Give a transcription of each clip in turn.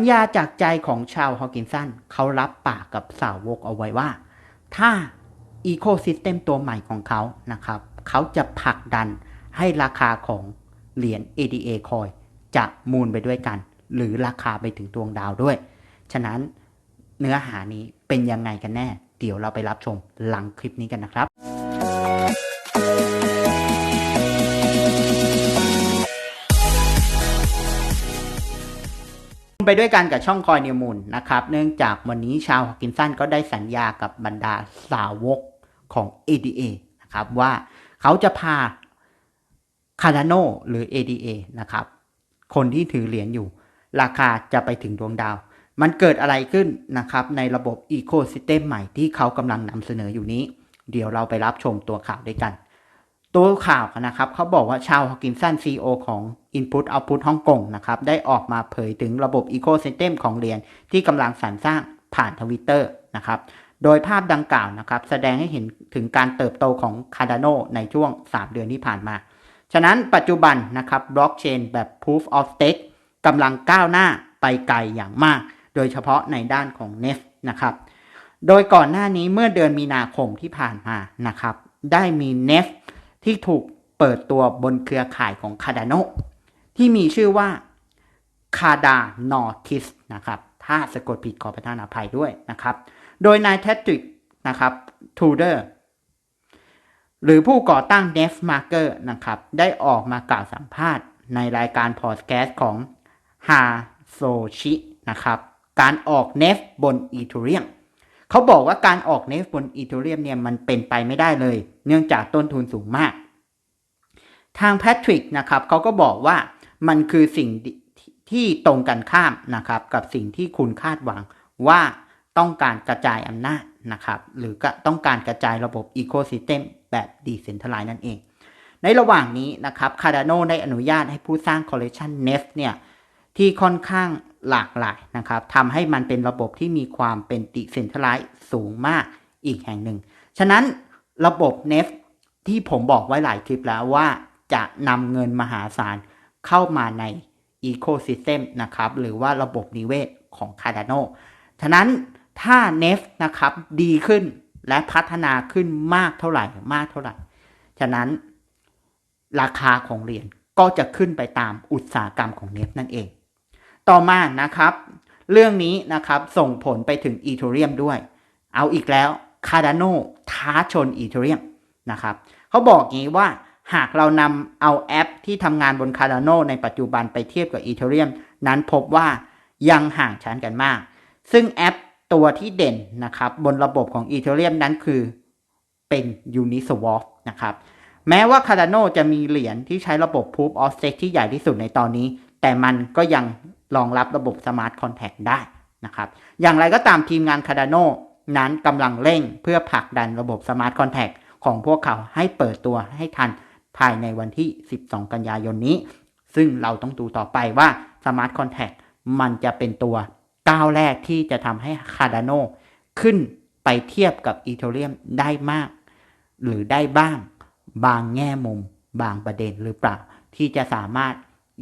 ญญาจากใจของชาวฮอกินสันเขารับปากกับสาวกเอาไว้ว่า ถ้าอีโคซิสเต็มตัวใหม่ของเขานะครับ เขาจะผลักดันให้ราคาของเหรียญ ADA คอยจะมูลไปด้วยกัน หรือราคาไปถึงดวงดาวด้วย ฉะนั้นเนื้อหานี้เป็นยังไงกันแน่ เดี๋ยวเราไปรับชมหลังคลิปนี้กันนะครับ ไปด้วยกันกับช่องคอยนิวมูลนะครับ เนื่องจากวันนี้ชาวฮอกินสันก็ได้สัญญากับบรรดาสาวกของ ADA นะครับว่าเขาจะพาคา r าโนหรือ ADA นะครับ คนที่ถือเหรียญอยู่ ราคาจะไปถึงดวงดาว มันเกิดอะไรขึ้นนะครับ ในระบบ Ecosystem ใหม่ที่เขากำลังนำเสนออยู่นี้ เดี๋ยวเราไปรับชมตัวข่าวด้วยกัน ตัวข่าวนะครับเขาบอกว่าชาวฮอกินสัน CEO ของ Input Output ฮ่องกงนะครับได้ออกมาเผยถึงระบบ Ecosystem ของเหรียญที่กำลังสรรสร้างผ่านทวิตเตอร์นะครับโดยภาพดังกล่าวนะครับแสดงให้เห็นถึงการเติบโตของ Cardano ในช่วง 3 เดือนที่ผ่านมา ฉะนั้นปัจจุบันนะครับบล็อกเชนแบบ Proof of Stake กำลังก้าวหน้าไปไกลอย่างมาก โดยเฉพาะในด้านของ n e f นะครับโดยก่อนหน้านี้เมื่อเดือนมีนาคมที่ผ่านมานะครับได้มี n e f ที่ถูกเปิดตัวบนเครือข่ายของ Cardano ที่มีชื่อว่า Cardano t i s นะครับ ถ้าสะกดผิดขอประทานอภัยด้วยนะครับ โดยนายแทตริกนะครับทูเดอร์หรือผู้ก่อตั้ง n e f Marker นะครับ ได้ออกมากล่าวสัมภาษณ์ในรายการพอดแคสต์ของฮาโซชินะครับ การออก n e f บน Ethereum เขาบอกว่าการออก n e f บน Ethereum เนี่ยมันเป็นไปไม่ได้เลย เนื่องจากต้นทุนสูงมาก ทางแพทริกนะครับเขาก็บอกว่ามันคือสิ่งที่ตรงกันข้ามนะครับกับสิ่งที่คุณคาดหวังว่าต้องการกระจายอำนาจนะครับหรือก็ต้องการกระจายระบบ Ecosystem แบบ Decentralized นั่นเอง ในระหว่างนี้นะครับ Cardano ได้อนุญาตให้ผู้สร้าง Collection Nef เนี่ย ที่ค่อนข้างหลากหลายนะครับทำให้มันเป็นระบบที่มีความเป็น Decentralized สูงมากอีกแห่งหนึ่ง ฉะนั้นระบบ Nef ที่ผมบอกไว้หลายคลิปแล้วว่าจะนำเงินมหาศาลเข้ามาใน Ecosystem นะครับ หรือว่าระบบนิเวศของ Cardano ฉะนั้นถ้า Nef นะครับดีขึ้นและพัฒนาขึ้นมากเท่าไหร่มากเท่าไหร่ ฉะนั้นราคาของเหรียญก็จะขึ้นไปตามอุตสาหกรรมของ Nef นั่นเอง ต่อมานะครับ เรื่องนี้นะครับส่งผลไปถึง Ethereum ด้วย เอาอีกแล้ว Cardano ท้าชน Ethereum นะครับเขาบอกงี้ว่าหากเรานำเอาแอปที่ทำงานบน Cardano ในปัจจุบันไปเทียบกับ Ethereum นั้นพบว่ายังห่างชั้นกันมาก ซึ่งแอปตัวที่เด่นนะครับบนระบบของ Ethereum นั้นคือเป็น Uniswap นะครับ แม้ว่า Cardano จะมีเหรียญที่ใช้ระบบ Proof of Stake ที่ใหญ่ที่สุดในตอนนี้ แต่มันก็ยังรองรับระบบ Smart Contract ได้นะครับ อย่างไรก็ตามทีมงาน Cardano นั้นกำลังเร่งเพื่อผลักดันระบบ Smart Contract ของพวกเขาให้เปิดตัวให้ทันภายในวันที่ 12 กันยายนนี้ ซึ่งเราต้องดูต่อไปว่า Smart Contract มันจะเป็นตัวก้าวแรกที่จะทำให้ Cardano ขึ้นไปเทียบกับ Ethereum ได้มาก หรือได้บ้าง บางแง่มุม บางประเด็นหรือเปล่า ที่จะสามารถ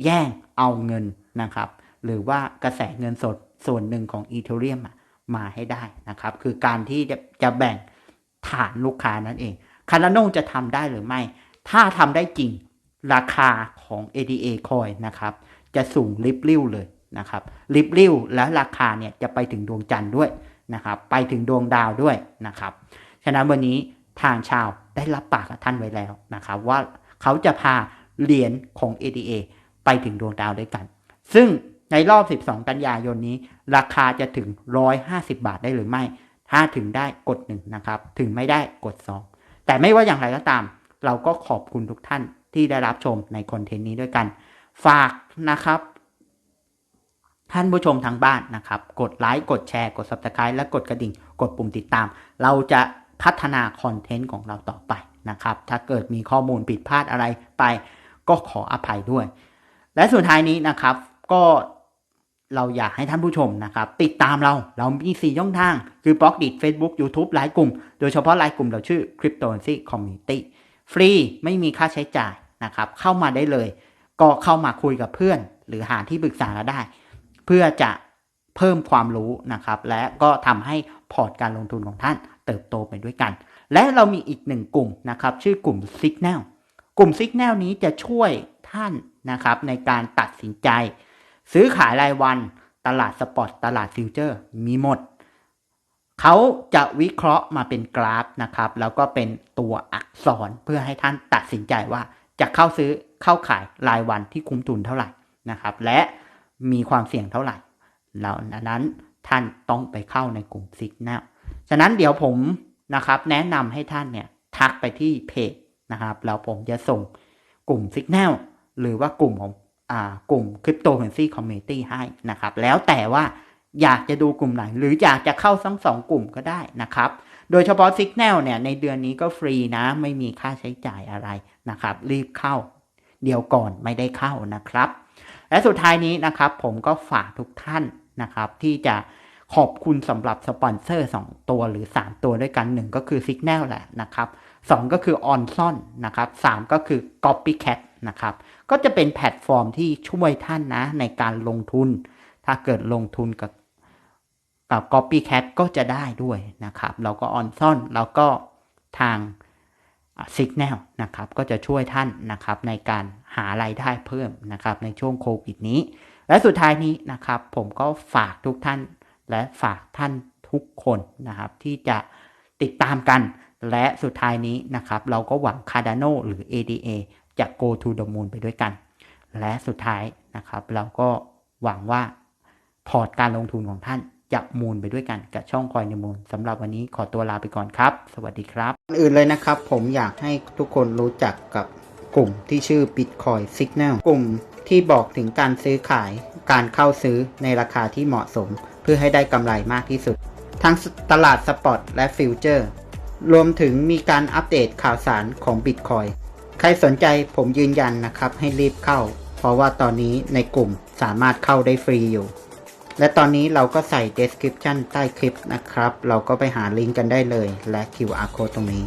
แย่งเอาเงินนะครับ หรือว่ากระแสเงินสดส่วนหนึ่งของ Ethereum มมาให้ได้นะครับ คือการที่จะจะแบ่งฐานลูกค้านั่นเอง Cardano จะทำได้หรือไม่ ถ้าทำได้จริงราคาของ ADA Coin นะครับ จะสูงริบลิ่วเลยนะครับริบลิ่วและราคาเนี่ยจะไปถึงดวงจันทร์ด้วยนะครับ ไปถึงดวงดาวด้วยนะครับ ฉะนั้นวันนี้ทางชาวได้รับปากกับท่านไว้แล้วนะครับ ว่าเขาจะพาเหรียญของ ADA ไปถึงดวงดาวด้วยกัน ซึ่งในรอบ 12 กันยายนนี้ ราคาจะถึง 150 บาทได้หรือไม่ ถ้าถึงได้กด 1 นะครับ ถึงไม่ได้กด 2 แต่ไม่ว่าอย่างไรก็ตาม เราก็ขอบคุณทุกท่านที่ได้รับชมในคอนเทนต์นี้ด้วยกัน ฝากนะครับ ท่านผู้ชมทางบ้านนะครับ กดไลค์ กดแชร์ กด subscribe และกดกระดิ่ง กดปุ่มติดตาม เราจะพัฒนาคอนเทนต์ของเราต่อไปนะครับ ถ้าเกิดมีข้อมูลผิดพลาดอะไรไป ก็ขออภัยด้วย และสุดท้ายนี้นะครับ ก็เราอยากให้ท่านผู้ชมนะครับ ติดตามเราเรามี4ช่องทาง คือบล็อกดิ Facebook YouTube ไลน์กลุ่ม โดยเฉพาะไลน์กลุ่มเราชื่อ Cryptocurrency Community ฟรีไม่มีค่าใช้จ่ายนะครับ เข้ามาได้เลย ก็เข้ามาคุยกับเพื่อน หรือหาที่ปรึกษาเราได้ เพื่อจะเพิ่มความรู้นะครับ และก็ทำให้พอร์ตการลงทุนของท่านเติบโตไปด้วยกัน และเรามีอีกหนึ่งกลุ่มนะครับ ชื่อกลุ่ม Signal กลุ่ม Signal นี้จะช่วยท่าน นะครับในการตัดสินใจ ซื้อขายรายวันตลาดสปอตตลาดฟิวเจอร์มีหมด เขาจะวิเคราะห์มาเป็นกราฟนะครับ แล้วก็เป็นตัวอักษรเพื่อให้ท่านตัดสินใจว่าจะเข้าซื้อเข้าขายรายวันที่คุ้มทุนเท่าไหร่นะครับ และมีความเสี่ยงเท่าไหร่แล้วนั้นท่านต้องไปเข้าในกลุ่ม Signal ฉะนั้นเดี๋ยวผมนะครับแนะนำให้ท่านเนี่ยทักไปที่เพจนะครับแล้วผมจะส่งกลุ่ม Signal หรือว่ากลุ่มของอ่ากลุ่ม Cryptocurrency Community ให้นะครับ แล้วแต่ว่าอยากจะดูกลุ่มไหน หรืออยากจะเข้าทั้งสองกลุ่มก็ได้นะครับ โดยเฉพาะ Signal เนี่ยในเดือนนี้ก็ฟรีนะ ไม่มีค่าใช้จ่ายอะไรนะครับ รีบเข้า เดี๋ยวก่อนไม่ได้เข้านะครับ และสุดท้ายนี้นะครับผมก็ฝากทุกท่านนะครับ ที่จะขอบคุณสำหรับสปอนเซอร์ 2 ตัวหรือ 3 ตัวด้วยกัน 1 ก็คือ Signal แหละนะครับ 2 ก็คือ On s o n นะครับ 3 ก็คือ Copycat นะครับ ก็จะเป็นแพลตฟอร์มที่ช่วยท่านนะในการลงทุน ถ้าเกิดลงทุนกับกับ Copycat ก็จะได้ด้วยนะครับแล้วก็ On s o n แล้วก็ทาง Signal นะครับ ก็จะช่วยท่านนะครับในการหารายได้เพิ่มนะครับในช่วงโควิดนี้ และสุดท้ายนี้นะครับ ผมก็ฝากทุกท่านและฝากท่านทุกคนนะครับที่จะติดตามกัน และสุดท้ายนี้นะครับ เราก็หวัง Cardano หรือ ADA จะ go to the moon ไปด้วยกัน และสุดท้ายนะครับ เราก็หวังว่าพอร์ตการลงทุนของท่านจะมูลไปด้วยกันกับช่องคอยในมูลสำหรับวันนี้ขอตัวลาไปก่อนครับ สวัสดีครับอื่นเลยนะครับ ผมอยากให้ทุกคนรู้จักกับกลุ่มที่ชื่อ Bitcoin Signal กลุ่มที่บอกถึงการซื้อขายการเข้าซื้อในราคาที่เหมาะสม เพื่อให้ได้กำไรมากที่สุด ทั้งตลาดสปอตและฟิวเจอร์ รวมถึงมีการอัปเดตข่าวสารของ Bitcoin ใครสนใจผมยืนยันนะครับให้รีบเข้า เพราะว่าตอนนี้ในกลุ่มสามารถเข้าได้ฟรีอยู่ และตอนนี้เราก็ใส่ description ใต้คลิปนะครับ เราก็ไปหาลิงก์กันได้เลยและ QR code ตรงนี้